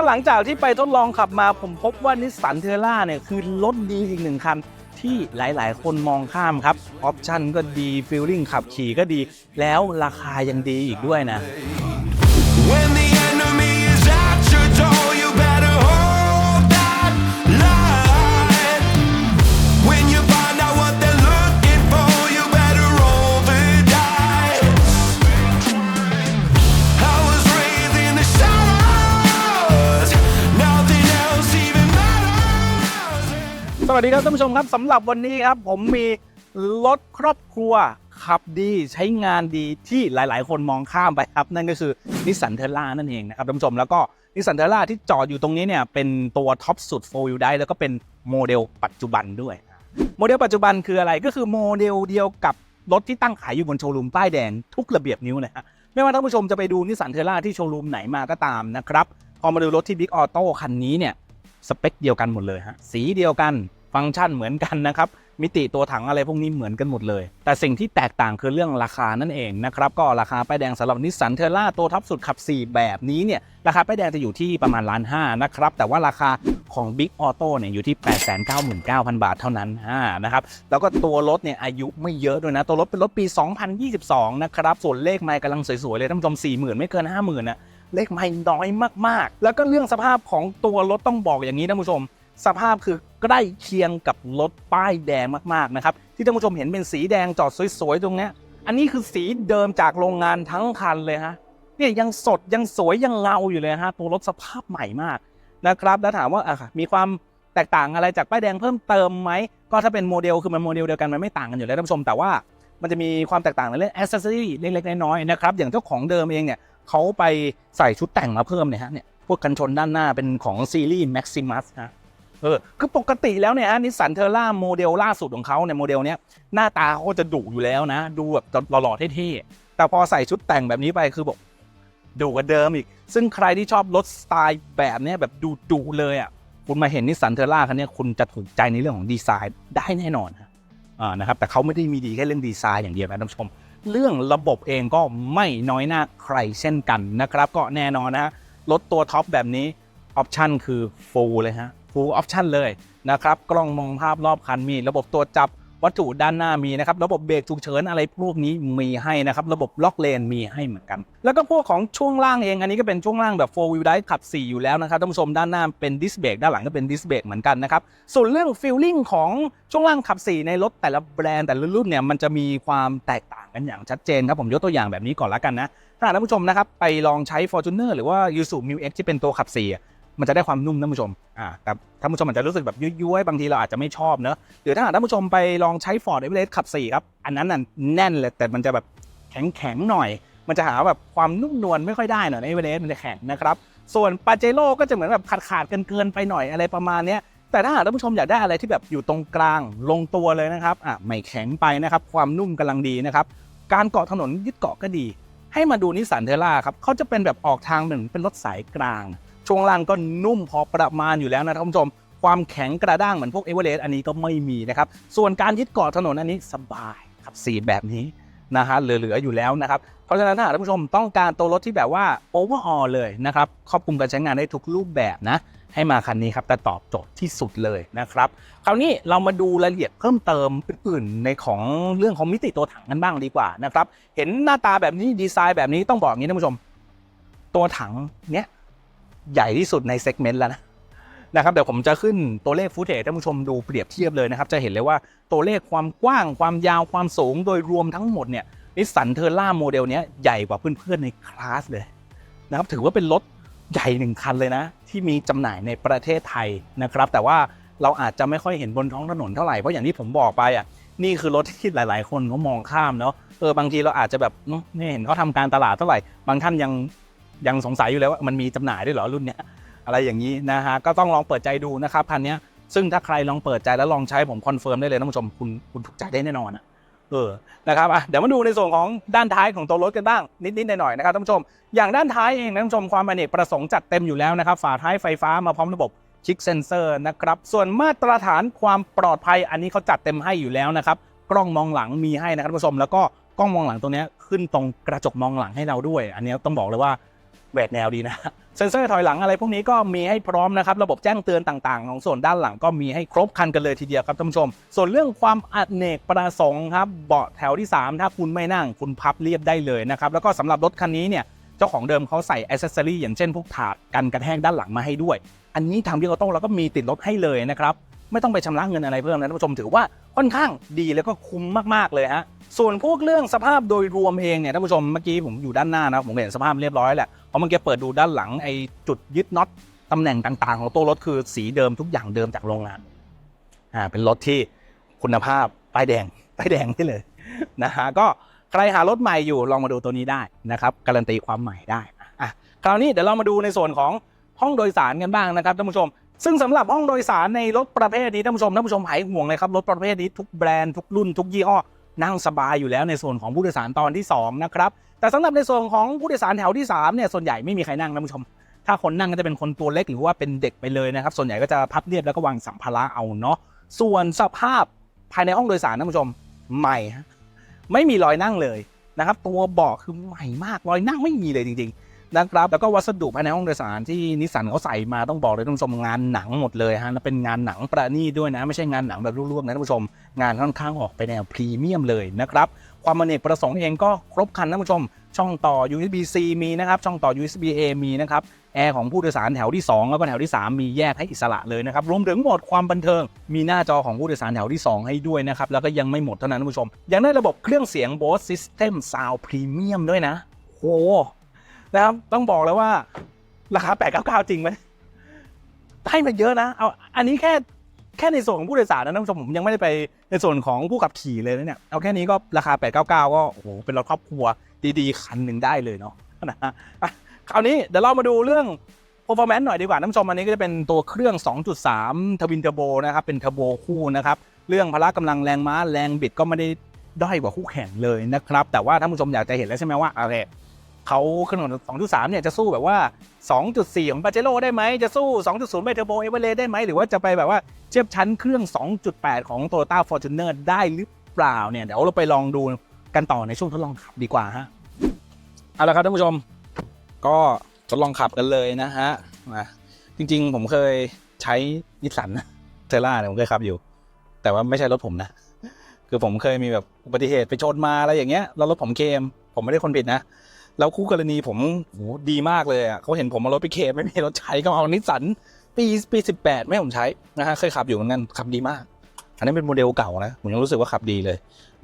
ก็หลังจากที่ไปทดลองขับมาผมพบว่านิสสันเทล่าเนี่ยคือรถดีอีกหนึ่งคันที่หลายๆ คนมองข้ามครับ ออปชั่นก็ดีฟีลลิ่งขับขี่ก็ดี แล้วราคายังดีอีกด้วยนะ สวัสดีครับท่านผู้ชมครับสำหรับวันนี้ครับ ผมมีรถครอบครัวขับดีใช้งานดีที่หลาย ๆ คนมองข้ามไปครับ นั่นก็คือนิสสันเทล่านั่นเองนะครับท่านผู้ชมแล้วก็นิสสันเทล่าที่จอดอยู่ตรงนี้เนี่ยเป็นตัวท็อปสุด4 Wheel Drive แล้วก็เป็นโมเดลปัจจุบันด้วย โมเดลปัจจุบันคืออะไรก็คือโมเดลเดียวกับรถที่ตั้งขายอยู่บนโชว์รูมป้ายแดงทุกระเบียบนิ้วนะฮะไม่ว่าท่านผู้ชมจะไปดูนิสสันเทล่าที่โชว์รูมไหนมาก็ตามนะครับพอมาดูรถที่บิ๊กออโต้คันนี้เนี่ยสเปคเดียวกันหมดเลยฮะสีเดียวกัน ฟังก์ชันเหมือนกันนะครับ มิติตัวถังอะไรพวกนี้เหมือนกันหมดเลย แต่สิ่งที่แตกต่างคือเรื่องราคานั่นเองนะครับ ก็ราคาป้ายแดงสำหรับนิสสันเทอร่าตัวท็อปสุดขับ 4 แบบนี้เนี่ย ราคาป้ายแดงจะอยู่ที่ประมาณล้านห้านะครับ แต่ว่าราคาของ Big Auto เนี่ยอยู่ที่ 899,000 บาทเท่านั้นอ่านะครับ แล้วก็ตัวรถเนี่ยอายุไม่เยอะด้วยนะ ตัวรถเป็นรถปี 2022 นะครับ ส่วนเลขไมล์กำลังสวยๆเลยท่านผู้ชม40,000 ไม่เกิน 50,000นะเลขไม่น้อยมากๆ แล้วก็เรื่องสภาพของตัวรถต้องบอกอย่างนี้ท่านผู้ชม สภาพคือ ใกล้เคียงกับรถป้ายแดงมากๆนะครับที่ท่านผู้ชมเห็นเป็นสีแดงจอดสวยๆตรงนี้อันนี้คือสีเดิมจากโรงงานทั้งคันเลยฮะเนี่ยยังสดยังสวยยังเงาอยู่เลยฮะตัวรถสภาพใหม่มากนะครับแล้วถามว่าอะมีความแตกต่างอะไรจากป้ายแดงเพิ่มเติมไหมก็ถ้าเป็นโมเดลคือมันโมเดลเดียวกันมันไม่ต่างกันอยู่แล้วท่านผู้ชมแต่ว่ามันจะมีความแตกต่างในเรื่องอ c เซ s ซอรี่เล็กๆน้อยๆนะครับอย่างเจ้าของเดิมเองเนี่ยเขาไปใส่ชุดแต่งมาเพิ่มเนี่ยฮะเนี่ยพวกกันชนด้านหน้าเป็นของซีรีส์ Maximus ฮะ เออคือปกติแล้วเนี่ยนิสสันเทอร่าโมเดลล่าสุดของเขาเนี่ยโมเดลเนี้ยหน้าตาเขาก็จะดุอยู่แล้วนะ ดูแบบหล่อๆเท่ๆแต่พอใส่ชุดแต่งแบบนี้ไปคือบอกดุกว่าเดิมอีก ซึ่งใครที่ชอบรถสไตล์แบบเนี้ยแบบดุๆเลยอะคุณมาเห็นนิสสันเทอร่าคันนี้คุณจะถูกใจในเรื่องของดีไซน์ได้แน่นอนอ่านะครับแต่เขาไม่ได้มีดีแค่เรื่องดีไซน์อย่างเดียวนะท่านผู้ชม เรื่องระบบเองก็ไม่น้อยหน้าใครเช่นกันนะครับ ก็แน่นอนนะรถตัวท็อปแบบนี้ออปชันคือ full เลยฮะ full option เลยนะครับกล้องมองภาพรอบคันมีระบบตัวจับวัตถุด้านหน้ามีนะครับ ระบบเบรกฉุกเฉินอะไรพวกนี้มีให้นะครับ ระบบล็อกเลนมีให้เหมือนกัน แล้วก็พวกของช่วงล่างเอง อันนี้ก็เป็นช่วงล่างแบบ 4 wheel drive ขับ 4 อยู่แล้วนะครับท่านผู้ชมด้านหน้าเป็นดิสเบรกด้านหลังก็เป็นดิสเบรกเหมือนกันนะครับ ส่วนเรื่องฟีลลิ่งของช่วงล่างขับ 4 ในรถแต่ละแบรนด์แต่ละรุ่นเนี่ยมันจะมีความแตกต่างกันอย่างชัดเจนครับผมยกตัวอย่างแบบนี้ก่อนละกันนะถ้าท่านผู้ชมนะครับไปลองใช้ Fortuner หรือว่า y u s u m i X ที่เป็นตัวขับ4 มันจะได้ความนุ่มท่านผู้ชมอ่าแต่ท่านผู้ชมอาจจะรู้สึกแบบยุ้ยๆบางทีเราอาจจะไม่ชอบเนอะหรือถ้าหากท่านผู้ชมไปลองใช้ Ford Everest ขับ4ครับอันนั้นน่ะแน่นเลยแต่มันจะแบบแข็งๆหน่อย มันจะหาแบบความนุ่มนวลไม่ค่อยได้หน่อยใน Everest มันจะแข็งนะครับส่วนปาเจโร่ก็จะเหมือนแบบขาดๆเกินๆไปหน่อยอะไรประมาณเนี้ยแต่ถ้าหากท่านผู้ชมอยากได้อะไรที่แบบอยู่ตรงกลางลงตัวเลยนะครับอะไม่แข็งไปนะครับความนุ่มกำลังดีนะครับการเกาะถนนยึดเกาะก็ดี ให้มาดูนิสสันเทล่าครับเขาจะเป็นแบบออกทางเหมือนเป็นรถสายกลาง ช่วงล่างก็นุ่มพอประมาณอยู่แล้วนะท่านผู้ชม ความแข็งกระด้างเหมือนพวกเอเวอเรสต์อันนี้ก็ไม่มีนะครับ ส่วนการยึดเกาะถนนอันนี้สบายครับสีแบบนี้นะฮะเหลือๆอยู่แล้วนะครับ เพราะฉะนั้นถ้าท่านผู้ชมต้องการตัวรถที่แบบว่าโอเวอร์ออลเลยนะครับครอบคลุมการใช้งานได้ทุกรูปแบบนะ ให้มาคันนี้ครับแต่ตอบโจทย์ที่สุดเลยนะครับ คราวนี้เรามาดูรายละเอียดเพิ่มเติมอื่นๆในของเรื่องของมิติตัวถังกันบ้างดีกว่านะครับ เห็นหน้าตาแบบนี้ดีไซน์แบบนี้ต้องบอกอย่างนี้ท่านผู้ชม ตัวถังเนี้ย ใหญ่ที่สุดในเซกเมนต์แล้วนะนะครับเดี๋ยวผมจะขึ้นตัวเลขฟุตเทจท่านผู้ชมดูเปรียบเทียบเลยนะครับ จะเห็นเลยว่าตัวเลขความกว้างความยาวความสูงโดยรวมทั้งหมดเนี่ยนิสสันเทอร่าโมเดลนี้ใหญ่กว่าเพื่อนๆในคลาสเลยนะครับถือว่าเป็นรถใหญ่หนึ่งคันเลยนะ ที่มีจำหน่ายในประเทศไทยนะครับ แต่ว่าเราอาจจะไม่ค่อยเห็นบนท้องถนนเท่าไหร่ เพราะอย่างที่ผมบอกไปอะนี่คือรถที่หลายๆ คนเขามองข้ามเนาะเออบางทีเราอาจจะแบบเนอะไม่เห็นเขาทำการตลาดเท่าไหร่ บางท่านยัง ยังสงสัยอยู่เลยว่ามันมีจำหน่ายด้วยเหรอรุ่นเนี้ยอะไรอย่างนี้นะฮะก็ต้องลองเปิดใจดูนะครับคันนี้ซึ่งถ้าใครลองเปิดใจแล้วลองใช้ผมคอนเฟิร์มได้เลยท่านผู้ชมคุณคุณถูกใจได้แน่นอนอะเออ นะครับอะเดี๋ยวมาดูในส่วนของด้านท้ายของตัวรถกันบ้าง นิดๆหน่อยๆนะครับท่านผู้ชม อย่างด้านท้ายเองท่านผู้ชมความอเนกประสงค์จัดเต็มอยู่แล้วนะครับ ฝาท้ายไฟฟ้ามาพร้อมระบบชิคเซนเซอร์นะครับ ส่วนมาตรฐานความปลอดภัยอันนี้เขาจัดเต็มให้อยู่แล้วนะครับ กล้องมองหลังมีให้นะครับท่านผู้ชม แล้วก็กล้องมองหลังตัวนี้ขึ้นตรงกระจกมองหลังให้เราด้วย อันนี้ต้องบอกเลยว่า แหวกแนวดีนะ เซ็นเซอร์ถอยหลังอะไรพวกนี้ก็มีให้พร้อมนะครับ ระบบแจ้งเตือนต่างๆ ของส่วนด้านหลังก็มีให้ครบครันกันเลยทีเดียวครับท่านผู้ชม ส่วนเรื่องความอเนกประสงค์ครับเบาะแถวที่ 3 ถ้าคุณไม่นั่งคุณพับเรียบได้เลยนะครับแล้วก็สำหรับรถคันนี้เนี่ยเจ้าของเดิมเขาใส่อ c เซสซอรี่อย่างเช่นพวกถาดกันกระแทกด้านหลังมาให้ด้วย อันนี้ทางพี่ออโต้เราก็มีติดรถให้เลยนะครับไม่ต้องไปชำระเงินอะไรเพิ่มนะท่านผู้ชมถือว่าค่อนข้างดีแล้วก็คุ้มมากๆเลยฮะส่วนพวกเรื่องสภาพโดยรวมเองเนี่ยท่านผู้ชมเมื่อกี้ผมอยู่ด้านหน้านะผมเห็นสภาพเรียบร้อยแหละ เพราะเมื่อกี้เปิดดูด้านหลังไอ้จุดยึดน็อตตำแหน่งต่าง ๆ ของตัวรถคือสีเดิมทุกอย่างเดิมจากโรงงานอ่าเป็นรถที่คุณภาพป้ายแดงป้ายแดงนี่เลยนะฮะก็ใครหารถใหม่อยู่ลองมาดูตัวนี้ได้นะครับการันตีความใหม่ได้อะคราวนี้เดี๋ยวเรามาดูในส่วนของห้องโดยสารกันบ้างนะครับท่านผู้ชม ซึ่งสำหรับห้องโดยสารในรถประเภทนี้ท่านผู้ชมท่านผู้ชมหายห่วงเลยครับรถประเภทนี้ทุกแบรนด์ทุกรุ่นทุกยี่ห้อนั่งสบายอยู่แล้วในส่วนของผู้โดยสารตอนที่ 2 นะครับ แต่สำหรับในส่วนของผู้โดยสารแถวที่3เนี่ยส่วนใหญ่ไม่มีใครนั่งท่านผู้ชม ถ้าคนนั่งก็จะเป็นคนตัวเล็กหรือว่าเป็นเด็กไปเลยนะครับ ส่วนใหญ่ก็จะพับเรียบแล้วก็วางสัมภาระเอาเนาะส่วนสภาพภายในห้องโดยสารท่านผู้ชมใหม่ฮะไม่มีรอยนั่งเลยนะครับ ตัวเบาะคือใหม่มากรอยนั่งไม่มีเลยจริงๆนะครับแล้วก็วัสดุภายในห้องโดยสารที่นิสสันเขาใส่มาต้องบอกเลยท่านผู้ชมงานหนังหมดเลยฮะแล้วเป็นงานหนังประณีตด้วยนะ ไม่ใช่งานหนังแบบลวกๆนะท่านผู้ชม งานค่อนข้างออกไปแนวพรีเมียมเลยนะครับ ความอเนกประสงค์เองก็ครบครันท่านผู้ชม ช่องต่อ USB-C มีนะครับ ช่องต่อ USB-A มีนะครับแอร์ของผู้โดยสารแถวที่ 2 แล้วก็แถวที่ 3 มีแยกให้อิสระเลยนะครับ รวมถึงโหมดความบันเทิง มีหน้าจอของผู้โดยสารแถวที่ 2 ให้ด้วยนะครับ แล้วก็ยังไม่หมดเท่านั้นผู้ชม ยังได้ระบบเครื่องเสียง Bose System Sound Premium ด้วยนะโหนะครับต้องบอกเลยว่าราคา 899 จริงไหมให้มาเยอะนะเอาอันนี้แค่ แค่ในส่วนของผู้โดยสารนะท่านผู้ชมผมยังไม่ได้ไปในส่วนของผู้ขับขี่เลยนะเนี่ยเอาแค่นี้ก็ราคา 899 ก็โอ้โหเป็นรถครอบครัวดีๆ คันหนึ่งได้เลยเนาะนะฮะคราวนี้เดี๋ยวเรามาดูเรื่อง performance หน่อยดีกว่าท่านผู้ชมอันนี้ก็จะเป็นตัวเครื่อง 2.3 ทวินเทอร์โบนะครับเป็นเทอร์โบคู่นะครับเรื่องพละกำลังแรงม้าแรงบิดก็ไม่ได้ด้อยกว่าคู่แข่งเลยนะครับแต่ว่าท่านผู้ชมอยากจะเห็นแล้วใช่ไหมว่าโอเค เขาเครื่องยนต์2.3 เนี่ยจะสู้แบบว่า 2.4 ของปาเจโร่ได้ไหมจะสู้ 2.0ไปเทอร์โบเอเวอเรได้ไหม หรือว่าจะไปแบบว่าเทียบชั้นเครื่อง 2.8 ของ Toyota Fortuner ได้หรือเปล่าเนี่ย เดี๋ยวเราไปลองดูกันต่อในช่วงทดลองขับดีกว่าฮะ เอาละครับท่านผู้ชม ก็ทดลองขับกันเลยนะฮะจริงๆ ผมเคยใช้นิสสันเทล่าเนี่ยผมเคยขับอยู่ แต่ว่าไม่ใช่รถผมนะ คือผมเคยมีแบบอุบัติเหตุไปชนมาอะไรอย่างเงี้ยแล้วรถผมเคมผมไม่ได้คนผิดนะ แล้วคู่กรณีผมโหดีมากเลยอะเขาเห็นผมเอารถไปเคไม่มีรถใช้ก็เอานิสสันปีปีสิบแปดไม่ผมใช้นะฮะเคยขับอยู่เหมือนกันขับดีมาก อันนี้เป็นโมเดลเก่านะผมยังรู้สึกว่าขับดีเลย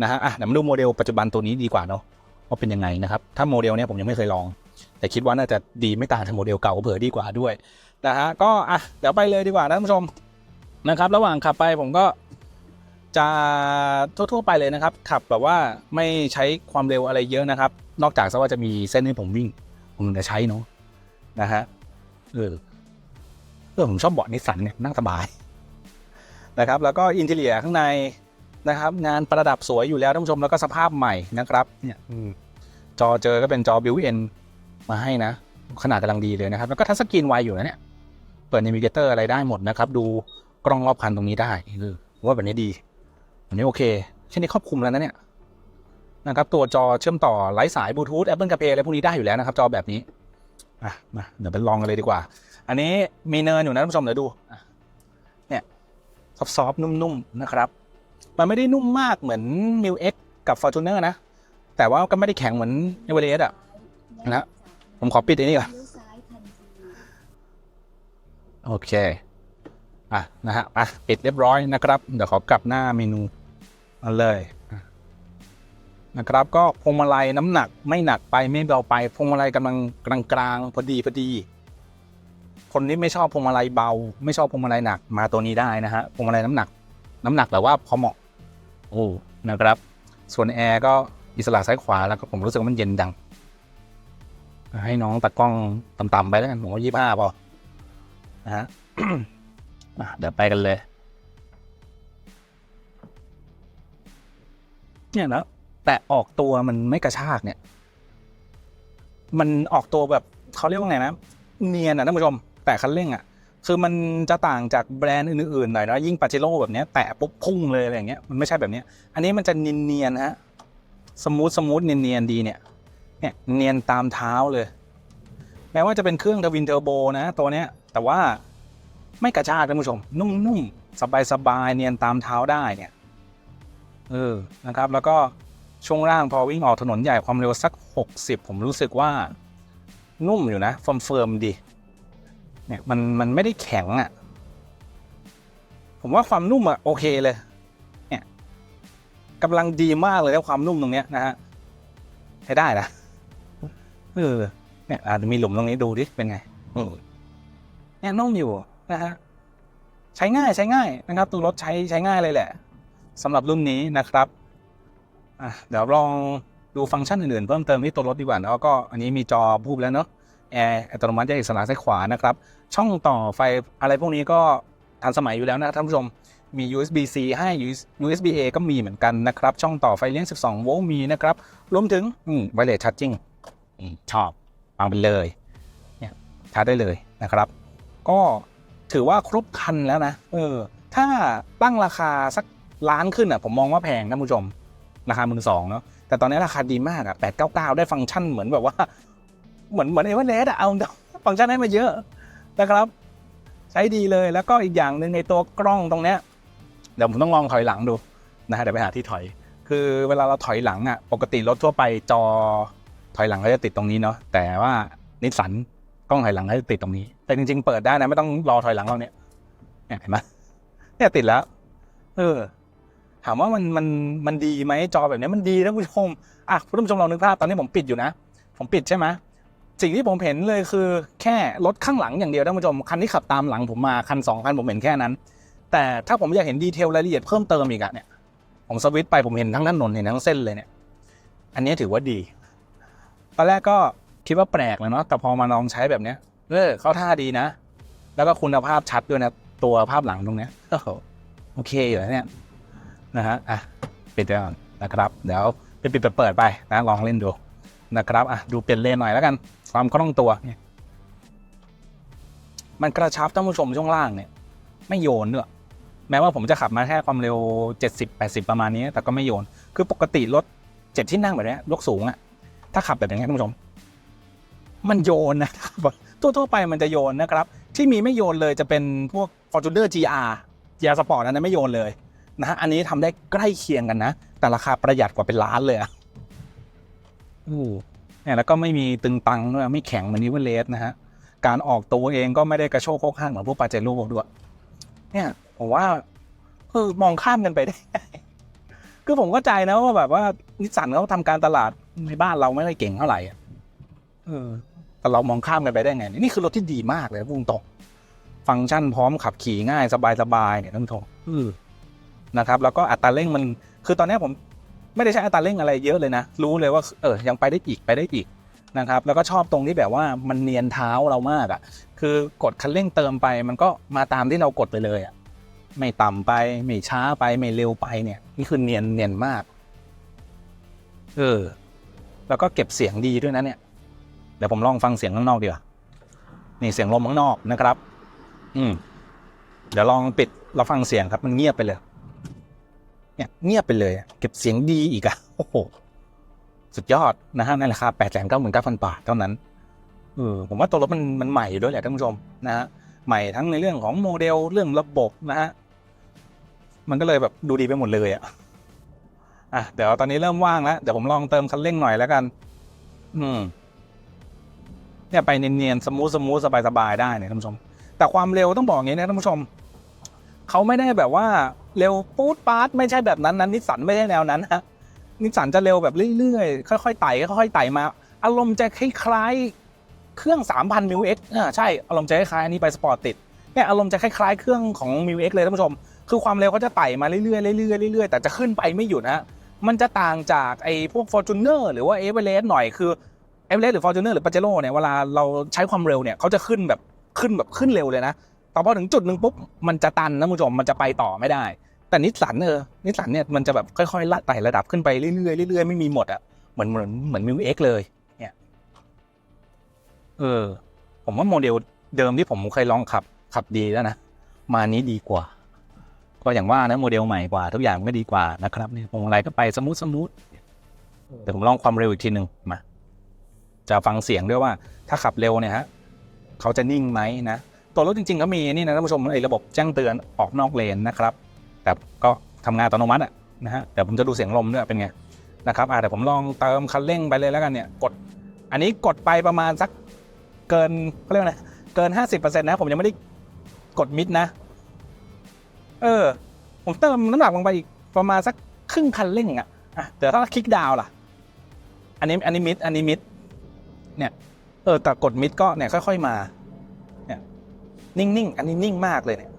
นะฮะอะเดี๋ยวมาดูโมเดลปัจจุบันตัวนี้ดีกว่าเนาะว่าเป็นยังไงนะครับ ถ้าโมเดลเนี้ยผมยังไม่เคยลอง แต่คิดว่าน่าจะดีไม่ต่างจากโมเดลเก่าเผื่อดีกว่าด้วยนะฮะก็อะเดี๋ยวไปเลยดีกว่านะท่านผู้ชมนะครับ ระหว่างขับไปผมก็ จะทั่วๆไปเลยนะครับ ขับแบบว่าไม่ใช้ความเร็วอะไรเยอะนะครับ นอกจากซะว่าจะมีเส้นให้ผมวิ่ง ผมถึงจะใช้เนาะนะฮะเออเออผมชอบเบาะนิสสันเนี่ยนั่งสบายนะครับ แล้วก็อินเทเลียข้างในนะครับ งานประดับสวยอยู่แล้วท่านผู้ชมแล้วก็สภาพใหม่นะครับ เนี่ยอืมจอเจอก็เป็นจอบิวเอ็นมาให้นะ ขนาดกำลังดีเลยนะครับ แล้วก็ทัชสกรีนไวอยู่นะเนี่ยเปิดน a วิเกเตอร์อะไรได้หมดนะครับ ดูกล้องรอบคันตรงนี้ได้เออผมว่าแบบนี้ดี แบบนี้โอเคแค่นี้ครอบคลุมแล้วนะเนี่ยนะครับตัวจอเชื่อมต่อไร้สายบลูทูธ Apple CarPlay อะไรพวกนี้ได้อยู่แล้วนะครับ จอแบบนี้อะมาเดี๋ยวไปลองกันเลยดีกว่า อันนี้มีเนินอยู่นะท่านผู้ชมเดี๋ยวดูเนี่ยซอฟๆนุ่มๆนะครับ มันไม่ได้นุ่มมากเหมือน m ิ X กับ Fortuner นะ แต่ว่าก็ไม่ได้แข็งเหมือน e v e r e s t อะนะผมขอปิดไอ้นี่ก่อนโอเคอะนะฮะอะปิดเรียบร้อยนะครับ เดี๋ยวขอกลับหน้าเมนู มาเลยนะครับ ก็พวงมาลัยน้ำหนักไม่หนักไปไม่เบาไปพวงมาลัยกำลังกลางๆพอดีพอดี คนที่ไม่ชอบพวงมาลัยเบา ไม่ชอบพวงมาลัยหนักมาตัวนี้ได้นะฮะพวงมาลัยน้ำหนัก น้ำหนักแต่ว่าพอเหมาะโอ้นะครับ ส่วนแอร์ก็อิสระซ้ายขวาแล้วก็ผมรู้สึกว่ามันเย็นดัง ให้น้องตากล้องต่ำๆไปแล้วกันผมว่ายี่ห้าพอนะฮะเดี๋ยวไปกันเลย เนี่ยแล้วแต่ออกตัวมันไม่กระชากเนี่ย มันออกตัวแบบเขาเรียกว่าไงนะ เนียนอะท่านผู้ชม แต่คันเร่งอะ คือมันจะต่างจากแบรนด์อื่นๆหน่อยนะยิ่งปาเจโร่แบบเนี้ยแตะปุ๊บพุ่งเลยอะไรอย่างเงี้ยมันไม่ใช่แบบเนี้ยอันนี้มันจะเนียนๆฮะสมูทสมูทเนียนๆดีเนี่ยเนี่ยเนียนตามเท้าเลยแม้ว่าจะเป็นเครื่องทวินเทอร์โบนะตัวเนี้ย แต่ว่าไม่กระชากท่านผู้ชม นุ่มๆสบายๆเนียนตามเท้าได้เนี่ย เออนะครับแล้วก็ช่วงล่างพอวิ่งออกถนนใหญ่ความเร็วสัก 60 ผมรู้สึกว่านุ่มอยู่นะเฟิร์มๆดีเนี่ยมันมันไม่ได้แข็งอะ่ะ ผมว่าความนุ่มอะ่ะโอเคเลยเนี่ยกำลังดีมากเลยแล้วความนุ่มตรงเนี้ยนะฮะใช้ได้นะเออเนี่ยอาจจะมีหลุมตรงนี้ดูดิเป็นไงเออเนี่ยนุ่มอยู่นะฮะใช้ง่ายใช้ง่ายนะครับตัวรถใช้ใช้ง่ายเลยแหละ สำหรับรุ่นนี้นะครับเดี๋ยวลองดูฟังก์ชันอื่นๆ เพิ่มเติมที่ตัวรถดีกว่าแล้วก็อันนี้มีจอพูบแล้วเนาะแอร์อัตโนมัติแยกอิสระซ้ายขวานะครับ ช่องต่อไฟอะไรพวกนี้ก็ทันสมัยอยู่แล้วนะท่านผู้ชมมี USB-C ให้ USB-A ก็มีเหมือนกันนะครับ ช่องต่อไฟเลี้ยง 12 โวลต์มีนะครับรวมถึงอืมไวเลสชาร์จิ่งชอบวางไปเลยเนี่ยชาร์จได้เลยนะครับ ก็ถือว่าครบครันแล้วนะเออถ้าตั้งราคาสัก ล้านขึ้นอะผมมองว่าแพงท่านผู้ชม ราคามือสองเนาะแต่ตอนนี้ราคาดีมากอะ899ได้ฟังก์ชันเหมือนแบบว่า เหมือนเหมือนเอเวอเรสต์อะเอาฟังก์ชันให้มาเยอะนะครับ ใช้ดีเลยแล้วก็อีกอย่างหนึ่งในตัวกล้องตรงเนี้ยเดี๋ยวผมต้องลองถอยหลังดูนะฮะเดี๋ยวไปหาที่ถอย คือเวลาเราถอยหลังอะปกติรถทั่วไปจอถอยหลังก็จะติดตรงนี้เนาะแต่ว่านิสสันกล้องถอยหลังก็จะติดตรงนี้ แต่จริง ๆ เปิดได้นะไม่ต้องรอถอยหลังเราเนี่ยเนี่ยเห็นไหมเนี่ยติดแล้ว เออ ถามว่ามันมันมันดีไหมจอแบบนี้มันดีท่านผู้ชมอะคุณผู้ชมลองนึกภาพตอนนี้ผมปิดอยู่นะ ผมปิดใช่ไหมสิ่งที่ผมเห็นเลยคือแค่รถข้างหลังอย่างเดียวท่านผู้ชมคันที่ขับตามหลังผมมาคันสองคันผมเห็นแค่นั้น แต่ถ้าผมอยากเห็นดีเทลรายละเอียดเพิ่มเติมอีกอะเนี่ยผมสวิตช์ไปผมเห็นทั้งด้านนนเห็นทั้งเส้นเลยเนี่ยอันนี้ถือว่าดี ตอนแรกก็คิดว่าแปลกเลยเนาะแต่พอมาลองใช้แบบเนี้ยเออเข้าท่าดีนะ แล้วก็คุณภาพชัดด้วยนะตัวภาพหลังตรงเนี้ยโอ้โหโอเคอยู่แล้วเนี่ย นะฮะอะปิดไปก่อนนะครับ เดี๋ยวไปปิดเปิดไปนะลองเล่นดูนะครับอะดูเปลี่ยนเลนหน่อยแล้วกัน ความคล่องตัวเนี่ยมันกระชับท่านผู้ชมช่วงล่างเนี่ย ไม่โยนด้วยแม้ว่าผมจะขับมาแค่ความเร็ว 70 80 ประมาณนี้ แต่ก็ไม่โยน คือปกติรถเจ็ดที่นั่งแบบนี้ยกสูงอะถ้าขับแบบอย่างนี้ท่านผู้ชม มันโยนนะครับทั่วทั่วๆไปมันจะโยนนะครับ ที่มีไม่โยนเลยจะเป็นพวก Fortuner GR GR Sport นั้นไม่โยนเลย นะฮะอันนี้ทำได้ใกล้เคียงกันนะ แต่ราคาประหยัดกว่าเป็นล้านเลยอะอู้เนี่ยแล้วก็ไม่มีตึงตังด้วยไม่แข็งเหมือนนิเวเลสนะฮะการออกตัวเองก็ไม่ได้กระโชกโคกห้างเหมือนพวกปาเจโร่ด้วยเนี่ยผมว่าคือมองข้ามกันไปได้ คือผมเข้าใจนะว่าแบบว่านิสสันเขาทำการตลาดในบ้านเราไม่ได้เก่งเท่าไหร่อะเออ แต่เรามองข้ามกันไปได้ไง นี่คือรถที่ดีมากเลยพุ่งตรงฟังก์ชันพร้อมขับขี่ง่ายสบายๆเนี่ยท่านผู้ชมเออ นะครับแล้วก็อัตราเร่งมันคือตอนนี้ผมไม่ได้ใช้อัตราเร่งอะไรเยอะเลยนะ รู้เลยว่าเออยังไปได้อีกไปได้อีกนะครับแล้วก็ชอบตรงที่แบบว่ามันเนียนเท้าเรามากอะคือกดคันเร่งเติมไปมันก็มาตามที่เรากดไปเลยอะไม่ต่ำไปไม่ช้าไปไม่เร็วไปเนี่ยนี่คือเนียนเนียนมากเออแล้วก็เก็บเสียงดีด้วยนะเนี่ยเดี๋ยวผมลองฟังเสียงข้างนอกดีกว่านี่เสียงลมข้างนอกนะครับ อืมเดี๋ยวลองปิดเราฟังเสียงครับมันเงียบไปเลย เนี่ยเงียบไปเลย เก็บเสียงดีอีกอะโอ้โห สุดยอดนะฮะในราคา8 9 9 0 0 0บาทเท่านั้นเออผมว่าตัวรถมันมันใหม่ด้วยแหละท่านผู้ชมนะฮะใหม่ทั้งในเรื่องของโมเดลเรื่องระบบนะฮะมันก็เลยแบบดูดีไปหมดเลยอะอะเดี๋ยวตอนนี้เริ่มว่างแล้วเดี๋ยวผมลองเติมคันเร่งหน่อยแล้วกัน อืมเนี่ยไปเนียนๆสมูทสมูทสบายๆได้เนี่ยท่านผู้ชม แต่ความเร็วต้องบอกอย่างนี้นะท่านผู้ชม เขาไม่ได้แบบว่าเร็วปู๊ดปาร์ตไม่ใช่แบบนั้นนะนิสสันไม่ใช่แนวนั้นฮะนิสสันจะเร็วแบบเรื่อยๆ ค่อยๆไต่ค่อยๆไต่มา อารมณ์จะคล้ายๆเครื่อง 3,000มิวเอ็กอ่าใช่อารมณ์จะคล้ายๆอันนี้ไปสปอร์ตติดเนี่ยอารมณ์จะคล้ายๆเครื่องของมิวเอ็กซ์เลยท่านผู้ชม คือความเร็วเขาจะไต่มาเรื่อยๆเรื่อยๆเรื่อยๆแต่จะขึ้นไปไม่หยุดนะมันจะต่างจากไอ้พวก Fortuner หรือว่า e v e r e s t หน่อยคือ e v e r e s t หรือ Fortuner หรือ Pajero เนี่ยเวลาเราใช้ความเร็วเนี่ยเขาจะขึ้นแบบขึ้นแบบขึ้นเร็วเลยนะ แต่พอถึงจุดหนึ่งปุ๊บมันจะตันนะคุณผู้ชมมันจะไปต่อไม่ได้ แต่นิสสันเออนิสสันเนี่ยมันจะแบบค่อยๆละไต่ระดับขึ้นไปเรื่อยๆเรื่อยๆไม่มีหมดอะเหมือนเหมือนเหมือนมิวเอ็กเลย เนี่ย เออ ผมว่าโมเดลเดิมที่ผมเคยลองขับ ขับดีแล้วนะมานี้ดีกว่า ก็อย่างว่านะโมเดลใหม่กว่า ทุกอย่างก็ดีกว่านะครับเนี่ยพวงมาลัยก็ไปสมูทสมูทเดี๋ยวผมลองความเร็วอีกทีหนึ่งมาจะฟังเสียงด้วยว่า ถ้าขับเร็วเนี่ยฮะเขาจะนิ่งไหมนะ ตัวรถจริงๆก็มีนี่นะท่านผู้ชมไอ้ระบบแจ้งเตือนออกนอกเลนนะครับ แต่ก็ทำงานอัตโนมัติอะนะฮะเดี๋ยวผมจะดูเสียงลมด้วยเป็นไงนะครับอ่าเดี๋ยวผมลองเติมคันเร่งไปเลยแล้วกันเนี่ยกด อันนี้กดไปประมาณสักเกินเขาเรียกว่าไงเกิน 50%นะผมยังไม่ได้กดมิดนะ เออ ผมเติมน้ำหนักลงไปอีกประมาณสักครึ่งคันเร่งอะอะเดี๋ยวถ้าคลิกดาวล่ะ อันนี้อันนี้มิดอันนี้มิดเนี่ยเออแต่กดมิดก็เนี่ยค่อย ๆมา นิ่งๆ อันนี้นิ่งมากเลยเนี่ย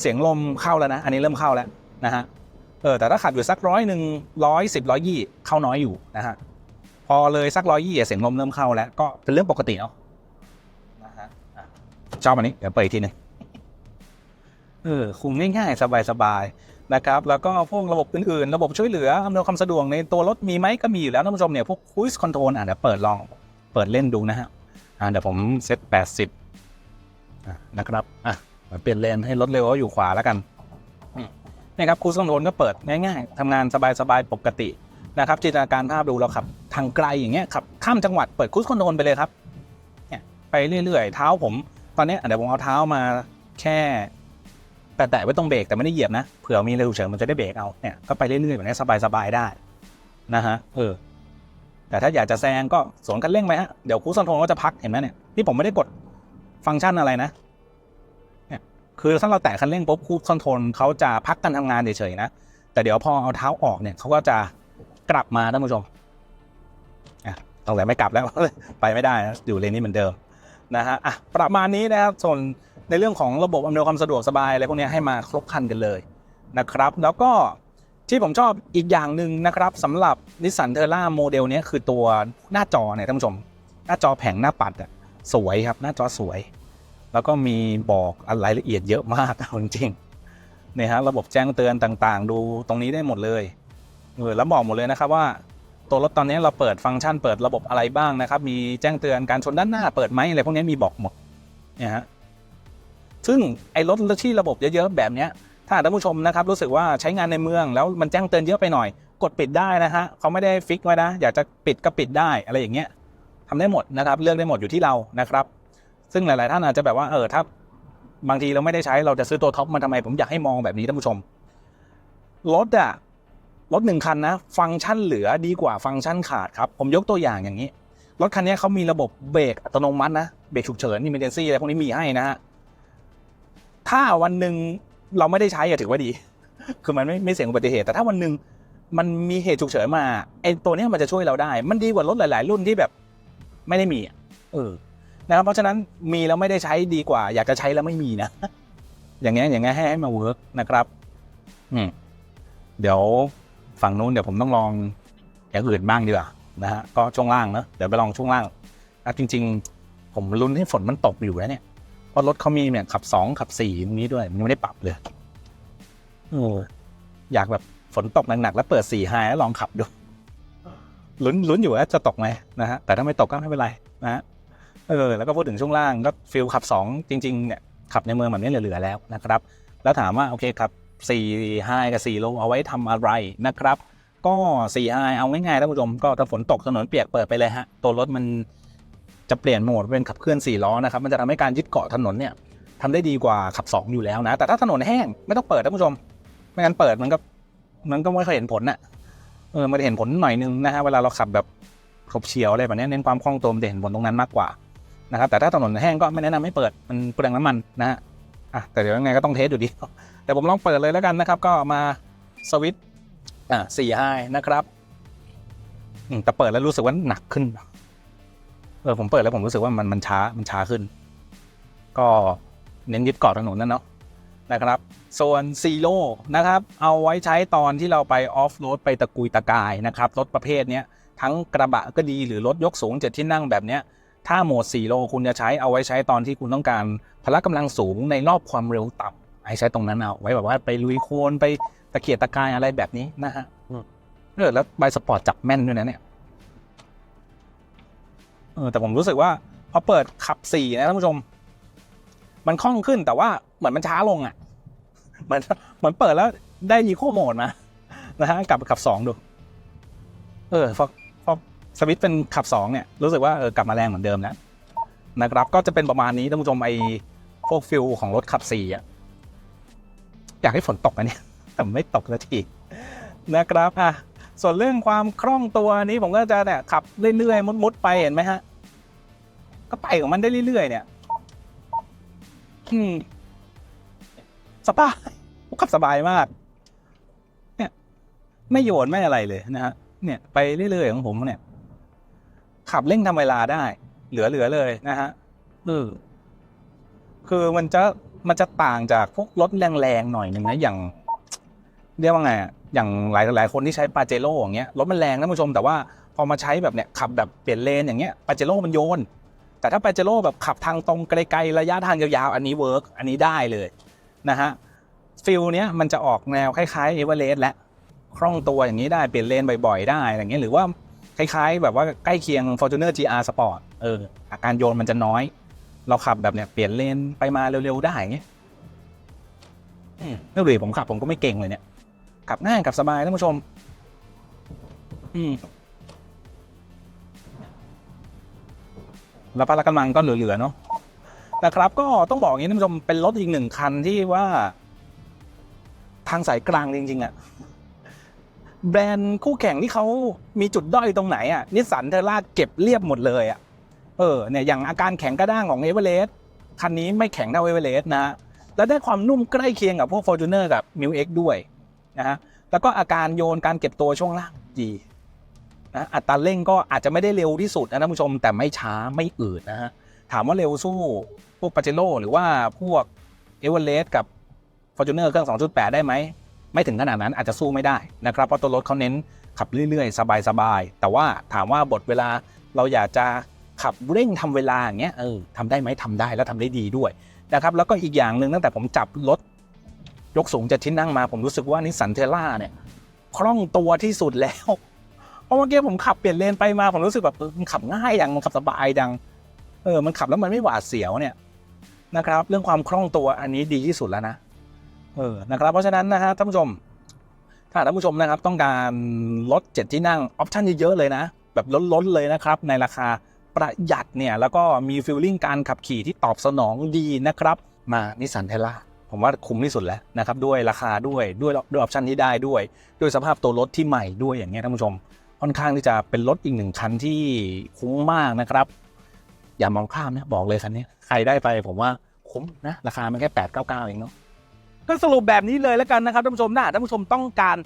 เสียงลมเข้าแล้วนะ อันนี้เริ่มเข้าแล้วนะฮะ เออ แต่ถ้าขับอยู่สักร้อยหนึ่งร้อยสิบร้อยยี่เข้าน้อยอยู่นะฮะ พอเลยสักร้อยยี่เสียงลมเริ่มเข้าแล้ว ก็เป็นเรื่องปกติเนาะนะฮะชอบอันนี้ เดี๋ยวเปิดอีกทีหนึงเออ คุมง่ายๆ สบายๆ นะครับ แล้วก็พวกระบบอื่นๆ ระบบช่วยเหลืออำนวยความสะดวกในตัวรถมีไหมก็มีอยู่แล้วท่านผู้ชมเนี่ย พวก cruise control อะเดี๋ยวเปิดลอง เปิดเล่นดูนะฮะ อ่า เดี๋ยวผมเซต80อะ นะครับอะเปลี่ยนเลนให้รถเร็วก็อยู่ขวาแล้วกันนี่ครับ cruise control ก็เปิดง่ายๆทำงานสบายๆปกตินะครับจินตนาการภาพดูเราขับทางไกลอย่างเงี้ยขับข้ามจังหวัดเปิดคุสคอนโทรลไปเลยครับเนี่ยไปเรื่อยๆ เท้าผม ตอนนี้เดี๋ยวผมเอาเท้ามาแค่แตะๆไว้ตรงเบรกแต่ไม่ได้เหยียบนะเผื่อมีเร็วเฉยมันจะได้เบรกเอาเนี่ยก็ไปเรื่อยๆแบบนี้สบายๆได้นะฮะเออแต่ถ้าอยากจะแซงก็สวนกันเร่งไปฮะเดี๋ยวคุสคอนโทรลก็จะพักเห็นไหมเนี่ยนี่ผมไม่ได้กด ฟังก์ชันอะไรนะเนี่ยคือถ้าเราแตะคันเร่งปุ๊บคุสคอนโทรลเขาจะพักกันทำงานเฉยๆนะ แต่เดี๋ยวพอเอาเท้าออกเนี่ยเขาก็จะกลับมาท่านผู้ชมอะตรงไหนไม่กลับแล้ว ไปไม่ได้นะอยู่เลนนี้เหมือนเดิมนะฮะอะประมาณนี้นะครับส่วนในเรื่องของระบบอำนวยความสะดวกสบายอะไรพวกนี้ให้มาครบครันกันเลยนะครับ แล้วก็ที่ผมชอบอีกอย่างหนึ่งนะครับสำหรับนิสสันเทอร่าโมเดลนี้คือตัวหน้าจอเนี่ยท่านผู้ชม หน้าจอแผงหน้าปัดอะสวยครับหน้าจอสวย แล้วก็มีบอกรายละเอียดเยอะมากจริงๆเนี่ยฮะระบบแจ้งเตือนต่างๆ ดูตรงนี้ได้หมดเลยเออแล้วบอกหมดเลยนะครับว่าตัวรถตอนนี้เราเปิดฟังก์ชันเปิดระบบอะไรบ้างนะครับ มีแจ้งเตือนการชนด้านหน้าเปิดไหมอะไรพวกนี้มีบอกหมดเนี่ยฮะซึ่งไอ้รถที่ระบบเยอะๆแบบเนี้ยถ้าท่านผู้ชมนะครับรู้สึกว่าใช้งานในเมืองแล้วมันแจ้งเตือนเยอะไปหน่อย กดปิดได้นะฮะเขาไม่ได้ฟิกไว้นะ อยากจะปิดก็ปิดได้อะไรอย่างเงี้ยทำได้หมดนะครับ เลือกได้หมดอยู่ที่เรานะครับ ซึ่งหลาย ๆ ท่านอาจจะแบบว่าเออถ้าบางทีเราไม่ได้ใช้เราจะซื้อตัวท็อปมาทำไม ผมอยากให้มองแบบนี้ท่านผู้ชมรถอะรถหนึ่งคันนะ ฟังก์ชันเหลือดีกว่าฟังก์ชันขาดครับ ผมยกตัวอย่างอย่างนี้ รถคันนี้เขามีระบบเบรกอัตโนมัตินะเบรกฉุกเฉินอิมเมอร์เซี่อะไรพวกนี้มีให้นะฮะถ้าวันหนึ่งเราไม่ได้ใช้อะถือว่าดี คือมันไม่ไม่เสี่ยงอุบัติเหตุ แต่ถ้าวันหนึ่งมันมีเหตุฉุกเฉินมาไอ้ตัวนี้มันจะช่วยเราได้ มันดีกว่ารถหลาย ๆ รุ่นที่แบบไม่ได้มีเออ นะครับเพราะฉะนั้นมีแล้วไม่ได้ใช้ดีกว่า อยากจะใช้แล้วไม่มีนะ อย่างเงี้ยอย่างเงี้ยให้ให้มาเวิร์กนะครับอืมเดี๋ยวฝั่งนู้นเดี๋ยวผมต้องลองอย่างอื่นบ้างดีกว่านะฮะก็ช่วงล่างเนอะเดี๋ยวไปลองช่วงล่างอะจริง ๆ ผมลุ้นให้ฝนมันตกอยู่แล้วเนี่ยเพราะรถเขามีเนี่ยขับสองขับสี่ตรงนี้ด้วยมันไม่ได้ปรับเลยเอออยากแบบฝนตกหนักๆแล้วเปิดสี่ไฮแล้วลองขับดูลุ้นลุ้นอยู่ว่าจะตกไหมนะฮะแต่ถ้าไม่ตกก็ไม่เป็นไรนะฮะ เออแล้วก็พูดถึงช่วงล่างก็ฟิลขับสองจริงๆเนี่ยขับในเมืองแบบนี้เหลือๆแล้วนะครับ แล้วถามว่าโอเคครับ4ไฮกับ4โลเอาไว้ทำอะไรนะครับ ก็4ไฮเอาง่ายๆท่านผู้ชมก็ถ้าฝนตกถนนเปียกเปิดไปเลยฮะตัวรถมันจะเปลี่ยนโหมดเป็นขับเคลื่อน4ล้อนะครับมันจะทำให้การยึดเกาะถนนเนี่ยทำได้ดีกว่าขับ 2 อยู่แล้วนะ แต่ถ้าถนนแห้งไม่ต้องเปิดท่านผู้ชม ไม่งั้นเปิดมันก็มันก็ไม่ค่อยเห็นผลน่ะเออมันจะเห็นผลหน่อยนึงนะฮะเวลาเราขับแบบขบเฉียวอะไรแบบนี้เน้นความคล่องตัวมันจะเห็นผลตรงนั้นมากกว่า นะครับแต่ถ้าถนนแห้งก็ไม่แนะนำให้เปิดมันเปลืองน้ำมันนะฮะอะแต่เดี๋ยวยังไงก็ต้องเทสอยู่ดี แต่ผมลองเปิดเลยแล้วกันนะครับ ก็มาสวิตช์อ่าสี่ไฮนะครับอืมแต่เปิดแล้วรู้สึกว่าหนักขึ้นเออผมเปิดแล้วผมรู้สึกว่ามันมันช้ามันช้าขึ้น ก็เน้นยึดเกาะถนนนั่นเนาะนะครับส่วนซีโร่นะครับ เอาไว้ใช้ตอนที่เราไปออฟโรดไปตะกุยตะกายนะครับ รถประเภทนี้ทั้งกระบะก็ดีหรือรถยกสูงเจ็ดที่นั่งแบบเนี้ย ถ้าโหมด4โลคุณจะใช้เอาไว้ใช้ตอนที่คุณต้องการพละกำลังสูงในรอบความเร็วต่ำให้ใช้ตรงนั้นเอาไว้แบบว่าไปลุยโคลนไปตะเกียกตะกายอะไรแบบนี้นะฮะเออแล้วใบสปอร์ตจับแม่นด้วยนะเนี่ยเออแต่ผมรู้สึกว่าพอเปิดขับสี่นะท่านผู้ชม มันคล่องขึ้นแต่ว่าเหมือนมันช้าลงอะเหมือนเหมือนเปิดแล้วได้ยีโคโหมดมานะฮะกลับไปขับสองดู เออพอพอ สวิตเป็นขับ2เนี่ยรู้สึกว่าเออกลับมาแรงเหมือนเดิมแล้วนะครับก็จะเป็นประมาณนี้ท่านผู้ชมไอ้พวกฟิลของรถขับ4อะอยากให้ฝนตกนะเนี่ยแต่ไม่ตกสักทีนะครับอะส่วนเรื่องความคล่องตัวนี้ผมก็จะเนี่ยขับเรื่อยๆมุดๆไปเห็นไหมฮะก็ไปของมันได้เรื่อยๆเนี่ยอืมสบายขับสบายมาก เนี่ย ไม่โยนไม่อะไรเลยนะฮะเนี่ยไปเรื่อยๆของผมเนี่ย ขับเร่งทำเวลาได้ เหลือๆเลยนะฮะเออคือมันจะมันจะต่างจากพวกรถแรงๆหน่อยหนึ่งนะอย่าง เรียกว่าไงอะอย่างหลายหลายคนที่ใช้ปาเจโร่อย่างเงี้ยรถมันแรงนะท่านผู้ชมแต่ว่าพอมาใช้แบบเนี้ยขับแบบเปลี่ยนเลนอย่างเงี้ยปาเจโร่มันโยน แต่ถ้าปาเจโร่แบบขับทางตรงไกลๆระยะทางยาวๆอันนี้เวิร์กอันนี้ได้เลยนะฮะฟิลเนี้ยมันจะออกแนวคล้ายๆเอเวอเรสต์และคล่องตัวอย่างนี้ได้เปลี่ยนเลนบ่อยๆได้อะไรเงี้ยหรือว่า คล้ายๆ แบบว่าใกล้เคียง Fortuner GR Sport เอออาการโยนมันจะน้อย เราขับแบบเนี้ยเปลี่ยนเลนไปมาเร็วๆได้อย่างเงี้ยอืมไม่รู้ดิผมขับผมก็ไม่เก่งเลยเนี่ย ขับง่ายขับสบายท่านผู้ชม อืมแล้วพละกำลังก็เหลือๆเนาะนะครับ ก็ต้องบอกอย่างนี้ท่านผู้ชมเป็นรถอีกหนึ่งคันที่ว่า ทางสายกลางจริงๆอะ แบรนด์คู่แข่งที่เขามีจุดด้อยตรงไหนอะนิสสันเทอร่าเก็บเรียบหมดเลยอะเออเนี่ยอย่างอาการแข็งกระด้างของเอเวอเรสต์คันนี้ไม่แข็งเท่าเอเวอเรสต์นะแล้วได้ความนุ่มใกล้เคียงกับพวก Fortuner กับ m i l X ด้วยนะฮะแล้วก็อาการโยนการเก็บตัวช่วงล่างดีนะอัตราเร่งก็อาจจะไม่ได้เร็วที่สุดนะท่านผู้ชมแต่ไม่ช้าไม่อืดนะฮะถามว่าเร็วสู้พวกปาเจโร่หรือว่าพวกเอเวอเรสต์กับ Fortuner เครื่อง 2.8 ได้ไหม ไม่ถึงขนาดนั้นอาจจะสู้ไม่ได้นะครับเพราะตัวรถเขาเน้นขับเรื่อยๆ สบายๆ แต่ว่าถามว่าบทเวลาเราอยากจะขับเร่งทำเวลาอย่างเงี้ยเออทำได้ไหมทำได้แล้วทำได้ดีด้วยนะครับแล้วก็อีกอย่างหนึ่งตั้งแต่ผมจับรถยกสูงจากที่นั่งมา ผมรู้สึกว่านิสสันเทล่าเนี่ยคล่องตัวที่สุดแล้วเพราะเมื่อกี้ผมขับเปลี่ยนเลนไปมาผมรู้สึกแบบมันขับง่ายดังมันขับสบายดังเออมันขับแล้วมันไม่หวาดเสียวเนี่ยนะครับ เรื่องความคล่องตัวอันนี้ดีที่สุดแล้วนะ เออนะครับเพราะฉะนั้นนะฮะท่านผู้ชม ถ้าท่านผู้ชมนะครับ ต้องการรถเจ็ดที่นั่งออปชั่นเยอะๆเลยนะ แบบล้นๆเลยนะครับ ในราคาประหยัดเนี่ย แล้วก็มีฟิลลิ่งการขับขี่ที่ตอบสนองดีนะครับ มานิสสันเทล่าผมว่าคุ้มที่สุดแล้วนะครับ ด้วยราคาด้วยด้วยด้วยออปชั่นที่ได้ด้วย ด้วยสภาพตัวรถที่ใหม่ด้วยอย่างเงี้ยท่านผู้ชม ค่อนข้างที่จะเป็นรถอีกหนึ่งคันที่คุ้มมากนะครับ อย่ามองข้ามนะบอกเลยคันนี้ ใครได้ไปผมว่าคุ้มนะ ราคามันแค่8 9 9เองเนาะ ก็สรุปแบบนี้เลยแล้วกันนะครับท่านผู้ชมถ้าท่านผู้ชมต้องการ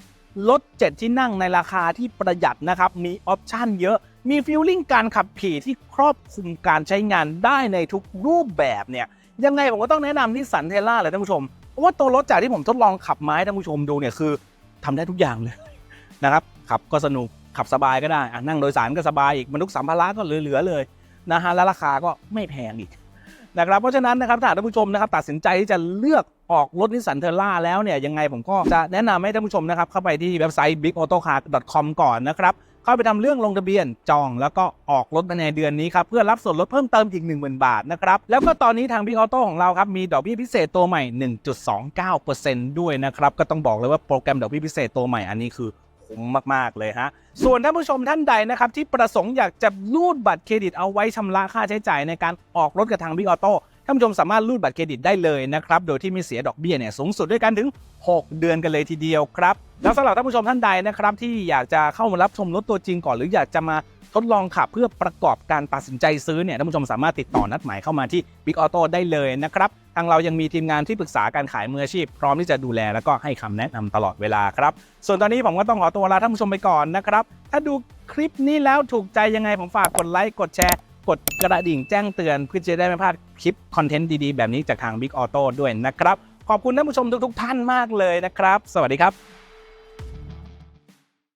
รถ7ที่นั่งในราคาที่ประหยัดนะครับ มีออปชันเยอะ มีฟีลลิ่งการขับขี่ที่ครอบคลุมการใช้งานได้ในทุกรูปแบบเนี่ย ยังไงผมก็ต้องแนะนำนิสสันเทล่าเลยท่านผู้ชม เพราะว่าตัวรถจากที่ผมทดลองขับมาให้ท่านผู้ชมดูเนี่ยคือทำได้ทุกอย่างเลยนะครับ ขับก็สนุก ขับสบายก็ได้นั่งโดยสารก็สบายอีกบรรทุกสัมภาระก็เหลือๆเลยนะฮะแล้วราคาก็ไม่แพงอีก นะครับเพราะฉะนั้นนะครับถ้าท่านผู้ชมนะครับตัดสินใจที่จะเลือกออกรถนิสสันเทอร่าแล้วเนี่ยยังไงผมก็จะแนะนำให้ท่านผู้ชมนะครับเข้าไปที่เว็บไซต์ bigautocar.com ก่อนนะครับเข้าไปทำเรื่องลงทะเบียนจอง แล้วก็ออกรถในเดือนนี้ครับเพื่อรับส่วนลดเพิ่มเติมอีก 10,000 บาทนะครับแล้วก็ตอนนี้ทาง Big Auto ของเราครับมีดอกเบี้ยพิเศษตัวใหม่ 1.29%ด้วยนะครับก็ต้องบอกเลยว่าโปรแกรมดอกเบี้ยพิเศษตัวใหม่อันนี้คือ คุ้มมากๆเลยฮะส่วนท่านผู้ชมท่านใดนะครับที่ประสงค์อยากจะรูดบัตรเครดิตเอาไว้ชำระค่าใช้จ่ายในการออกรถกับทางบิ๊กออโต้ท่านผู้ชมสามารถรูดบัตรเครดิตได้เลยนะครับโดยที่ไม่เสียดอกเบี้ยเนี่ยสูงสุดด้วยกันถึง 6 เดือนกันเลยทีเดียวครับแล้วสำหรับท่านผู้ชมท่านใดนะครับที่อยากจะเข้ามารับชมรถตัวจริงก่อนหรืออยากจะมา ทดลองขับเพื่อประกอบการตัดสินใจซื้อเนี่ยท่านผู้ชมสามารถติดต่อนัดหมายเข้ามาที่ Big Auto ได้เลยนะครับทางเรายังมีทีมงานที่ปรึกษาการขายมืออาชีพ พร้อมที่จะดูแลแล้วก็ให้คำแนะนำตลอดเวลาครับ ส่วนตอนนี้ผมก็ต้องขอตัวลาท่านผู้ชมไปก่อนนะครับ ถ้าดูคลิปนี้แล้วถูกใจยังไงผมฝากกดไลค์กดแชร์กดกระดิ่งแจ้งเตือนเพื่อจะได้ไม่พลาดคลิปคอนเทนต์ดีๆ แบบนี้จากทาง Big Auto ด้วยนะครับ ขอบคุณท่านผู้ชมทุกๆท่านมากเลยนะครับ สวัสดีครับ